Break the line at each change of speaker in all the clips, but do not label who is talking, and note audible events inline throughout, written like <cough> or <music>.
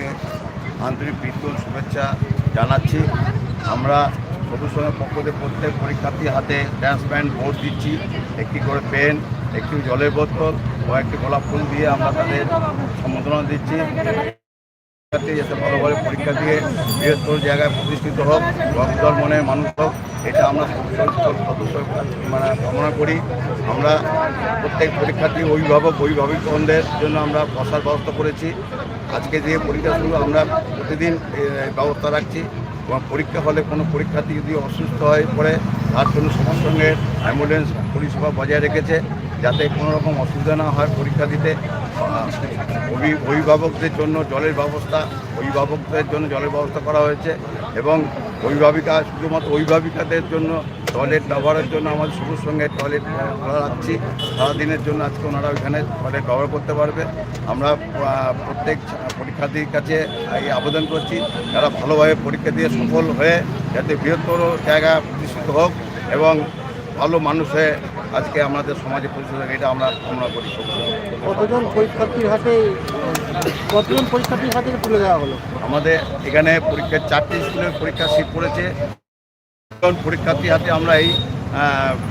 সকলকে আন্তরিক প্রীতল শুভেচ্ছা জানাচ্ছি। আমরা সঙ্গে পক্ষ থেকে প্রত্যেক পরীক্ষার্থীর হাতে ব্যান্ড ভোট দিচ্ছি। একটি করে পেন একটি জলের বোতল ও একটি গোলাপ ফুল দিয়ে আমরা তাদের সম্বোধনা দিচ্ছি। যাতে ভালোভাবে পরীক্ষা দিয়ে বৃহত্তর জায়গায় প্রতিষ্ঠিত হোক রক্তদল মনে মানুষ হোক, এটা আমরা সদস্য মানে কামনা করি। আমরা প্রত্যেক পরীক্ষার্থী অভিভাবক অভিভাবকগণদের জন্য আমরা বসার ব্যবস্থা করেছি। আজকে যে পরীক্ষা শুরু, আমরা প্রতিদিন ব্যবস্থা রাখছি। পরীক্ষা হলে কোনো পরীক্ষার্থী যদি অসুস্থ হয়ে পড়ে, তার জন্য সঙ্গে সঙ্গে অ্যাম্বুলেন্স পরিষেবা বজায় রেখেছে, যাতে কোনো রকম অসুবিধা না হয় পরীক্ষা দিতে অভি- অভিভাবকদের জন্য জলের ব্যবস্থা, অভিভাবকদের জন্য জলের ব্যবস্থা করা হয়েছে। এবং অভিভাবিকা শুধুমাত্র অভিভাবিকাদের জন্য টয়লেট ব্যবহারের জন্য আমাদের সবুজ সঙ্গে টয়লেট ভাড়া রাখছি। সারাদিনের জন্য আজকে ওনারা ওইখানে টয়লেট ব্যবহার করতে পারবে। আমরা প্রত্যেক পরীক্ষার্থীর কাছে এই আবেদন করছি, যারা ভালোভাবে পরীক্ষা দিয়ে সফল হয়ে যাতে বৃহত্তর জায়গা প্রতিষ্ঠিত হোক এবং ভালো মানুষ হয়ে আজকে আমাদের সমাজে পরিচিত এটা আমরা কামনা করি।
কতজন পরীক্ষার্থীর হাতে কতজন পরীক্ষার্থীর হাতে তুলে দেওয়া হলো?
আমাদের এখানে পরীক্ষার চারটি স্কুলের পরীক্ষা সিট পড়েছে। পরীক্ষার্থীর হাতে আমরা এই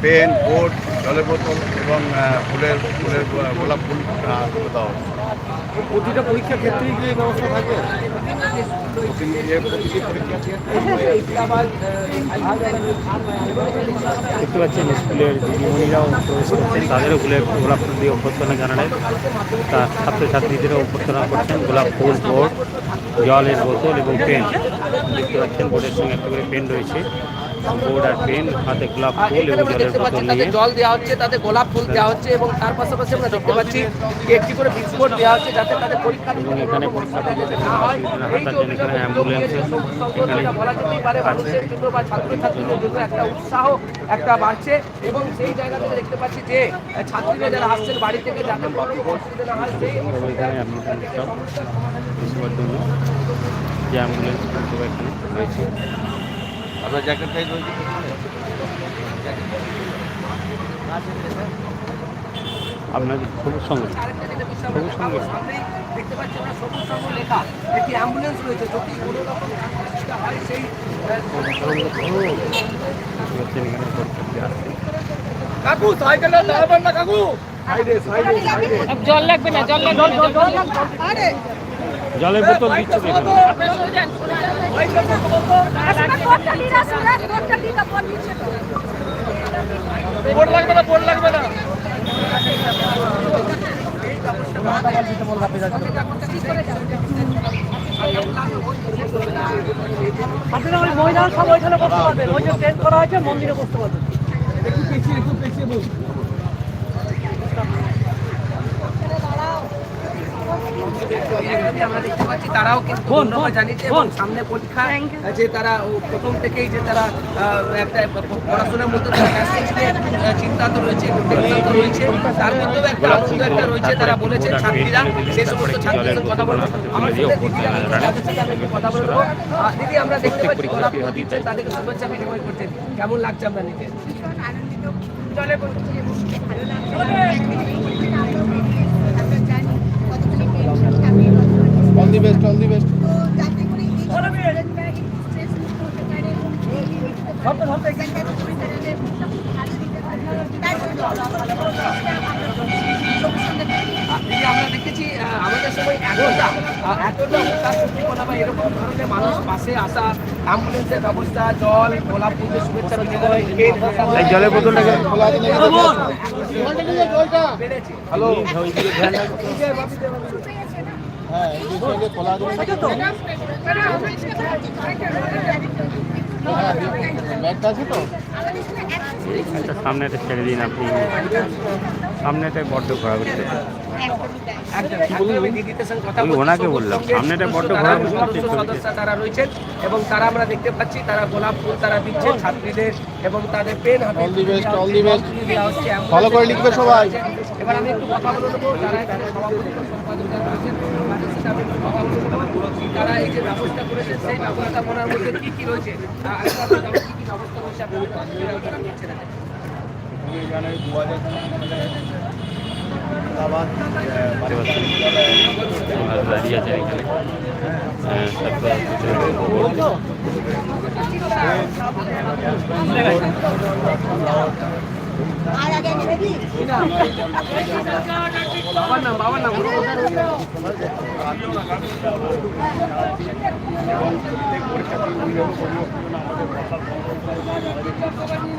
পেন বোর্ড জলের বোতল এবং ফুলের ফুলের গোলাপ ফুল তুলে দেওয়া হচ্ছে।
প্রতিটা পরীক্ষার ক্ষেত্রেই কি ব্যবস্থা
পরীক্ষার্থী
দেখতে পাচ্ছেন স্কুলের দিদিমণিরাও প্রবেশ করছেন। তাদেরও ফুলের গোলাপ ফুল দিয়ে অভ্যর্থনা জানালেন। তা ছাত্রছাত্রীদেরও অভ্যর্থনা করছেন। গোলাপ ফুল বোর্ড জলের বোতল এবং পেন। দেখতে পাচ্ছেন বোর্ডের সঙ্গে একটা করে পেন রয়েছে। বোর্ড আর পেন হাতে গোলাপ ফুল এবং জলের বোতল নিয়ে।
জল দেওয়া হচ্ছে তাদের গোলাপ ফুল দেওয়া হচ্ছে এবং তার পাশাপাশি আমরা দেখতে পাচ্ছি একটি করে বিস্কুট দেওয়া হচ্ছে যাতে তাদের পরীক্ষা
এবং এখানে কোনো হয় জন্য এখানে অ্যাম্বুলেন্স এখানে
বলা যেতেই পারে মানুষের জন্য বা ছাত্রছাত্রীদের জন্য একটা উৎসাহ একটা বাড়ছে এবং সেই জায়গা থেকে দেখতে পাচ্ছি যে ছাত্রীরা যারা আসছেন বাড়ি থেকে যাতে কোনো অসুবিধা না হয় সেই
অ্যাম্বুলেন্স সব জন্য যে অ্যাম্বুলেন্স এখানে রয়েছে।
আপনার জ্যাকেটটাই রয়েছে
আপনার সবুজ সঙ্গে।
দেখতে পাচ্ছি আমরা সবুজ লেখা। একটি অ্যাম্বুলেন্স রয়েছে যদি কোনো রকম হয় সেই কাকু সাইকেলটা দাঁড়াবেন না কাকু।
জল লাগবে না জল লাগবে না জল লাগবে
জলের বোতল দিচ্ছে
বোর্ড লাগবে না বোর্ড লাগবে না।
আপনারা ওই মহিলারা সব ওইখানে বসতে পারবেন। ওই যে টেন্ট করা হয়েছে মন্দিরে বসতে পারবেন।
আমরা দেখতে পাচ্ছি তারাও কিন্তু ধন্যবাদ জানিয়েছে এবং সামনে পরীক্ষা যে তারা প্রথম থেকেই যে তারা একটা পড়াশোনার মধ্যে চিন্তা তো রয়েছে তো রয়েছে। তার মধ্যেও একটা আনন্দ একটা রয়েছে তারা বলেছেন ছাত্রীরা সেই সমস্ত ছাত্রীদের কথা বলব আমার কথা বলব। দিদি আমরা দেখতে পাচ্ছি তাদেরকে শুভেচ্ছা বিনিময় করছেন কেমন লাগছে আমরা নিতে
all the best all the best
দিদি আমরা দেখেছি আহ, আমাদের সময় এতটা উত্তাপ উদ্দীপনা বা এরকম ধরনের মানুষ পাশে আসা অ্যাম্বুলেন্সের ব্যবস্থা জল গোলাপ শুভেচ্ছা বিনিময়,
জলের
বেড়েছে
হ্যালো। হ্যাঁ খোলা হ্যাঁ ব্যাগটা আছে তো
একটা ছেড়ে দিন আপনি সামনেটায় বড্ড ঘোরাঘুরি করছে।
আমি
ওনাকে বললাম, সামনেটা বড্ড ঘোরাঘুরি করছে।
সদস্য তারা রয়েছেন এবং তারা আমরা দেখতে পাচ্ছি তারা গোলাপ ফুল তারা দিচ্ছেন ছাত্রীদের এবং তাদের পেন হাতে হচ্ছে,
best.
জল দেওয়া হচ্ছে, ambulance
ভালো করে লিখবে সবাই।
এবার আমি একটু কথা বলে নেব যারা এখানে সভাপতি সম্পাদক রয়েছেন। তারা এই যে ব্যবস্থা করেছেন সেই ব্যবস্থাপনার মধ্যে কি কি রয়েছে ব্যবস্থা রয়েছে
দু হাজার
দাঁড়িয়ে আছেন এখানে।
বাবার নাম বাবার নাম এখানে মহিলারাও রয়েছে,
দেখতে পাচ্ছেন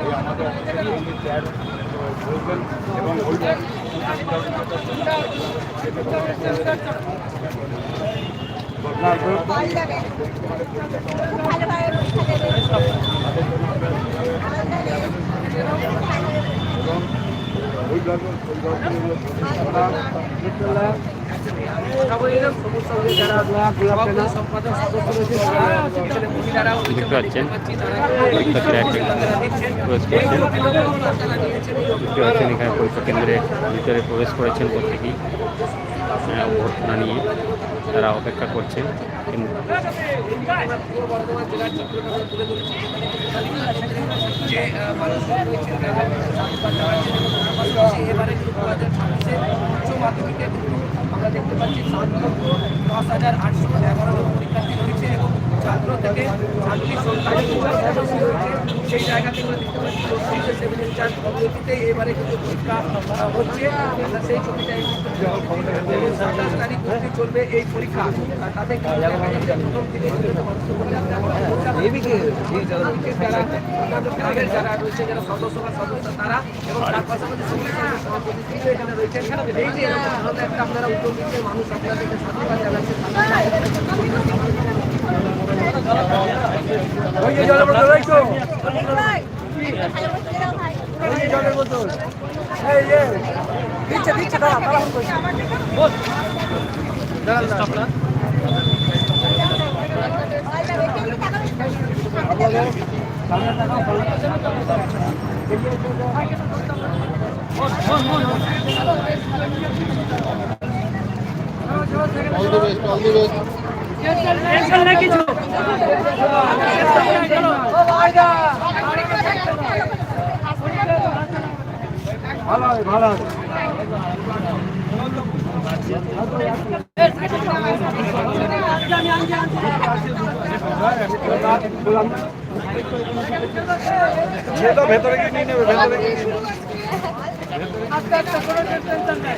পাচ্ছি
এখানে পরীক্ষা কেন্দ্রে ভিতরে প্রবেশ করেছেন প্রত্যেকেই হ্যাঁ, অভ্যর্থনা নিয়ে তারা অপেক্ষা করছেন
এবারে আমরা দেখতে পাচ্ছি সাত লক্ষ দশ হাজার আটশো এগারো পরীক্ষার্থী রয়েছে। ছাত্র থেকে ছাত্রী সেই জায়গা থেকে দেখতে পাচ্ছি এবারে কিন্তু পরীক্ষা হচ্ছে। সেই ছবিটা সাতাশ তারিখ অবধি চলবে এই পরীক্ষা। তাতে প্রথম থেকে যারা রয়েছে যারা সদস্য বা সদস্য তারা এবং তার পাশাপাশি এখানে রয়েছেন এই যে এরকম একটা আপনারা উদ্যোগ নিচ্ছে মানুষ আপনাদেরকে সাধুবাদ জানাচ্ছে ওই জলের বোতল ওই তো জলের বোতল এই যে দিচ্ছে দিচ্ছে দাঁড়া দাঁড়া বল দাঁড়ান দাঁড়ান
টেনশন নেই কিছু আস্তে আস্তে কোনো টেনশন নেই।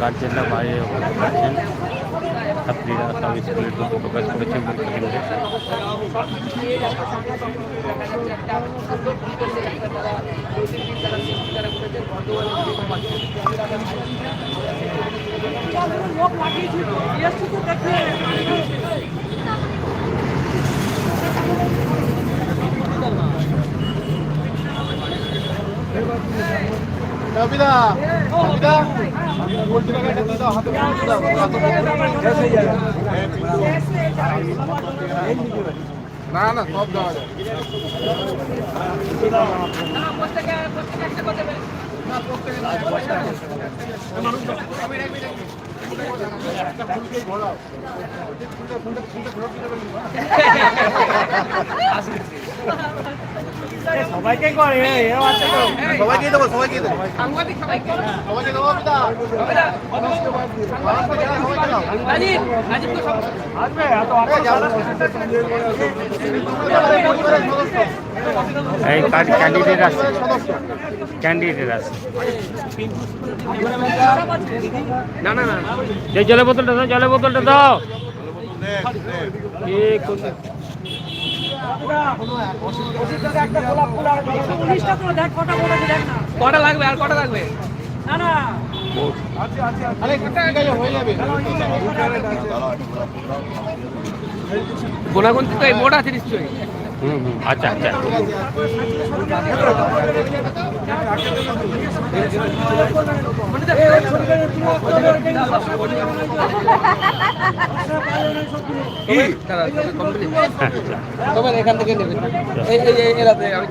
গার্জেনরা বাইরে অপেক্ষা করছেন ছাত্রীরা সব স্কুলের ঢুকে প্রকাশ করেছেন পরীক্ষা কেন্দ্রে
লোক লাগিয়েছি এসছি তো দেখতে
না না সব দেওয়া যায়। <laughs>
সবাইকে
সবাইকে দেবো
হবে না?
সবাইকে। দাও
রাজীব রাজীব তো সব
এই ক্যান্ডিডেট আছে। ক্যান্ডিডেট আছে।
না না না।
জলের বোতলটা দাও জলের বোতলটা দাও এ কোন-
উনিশটা তো দেখ কটা
লাগবে আর কটা লাগবে?
না না
গোনাগুনতি তো এই মোট আছে নিশ্চয়ই। হুম হুম আচ্ছা। আচ্ছা
এখান থেকে নেবেন এই এই এরাতে আমি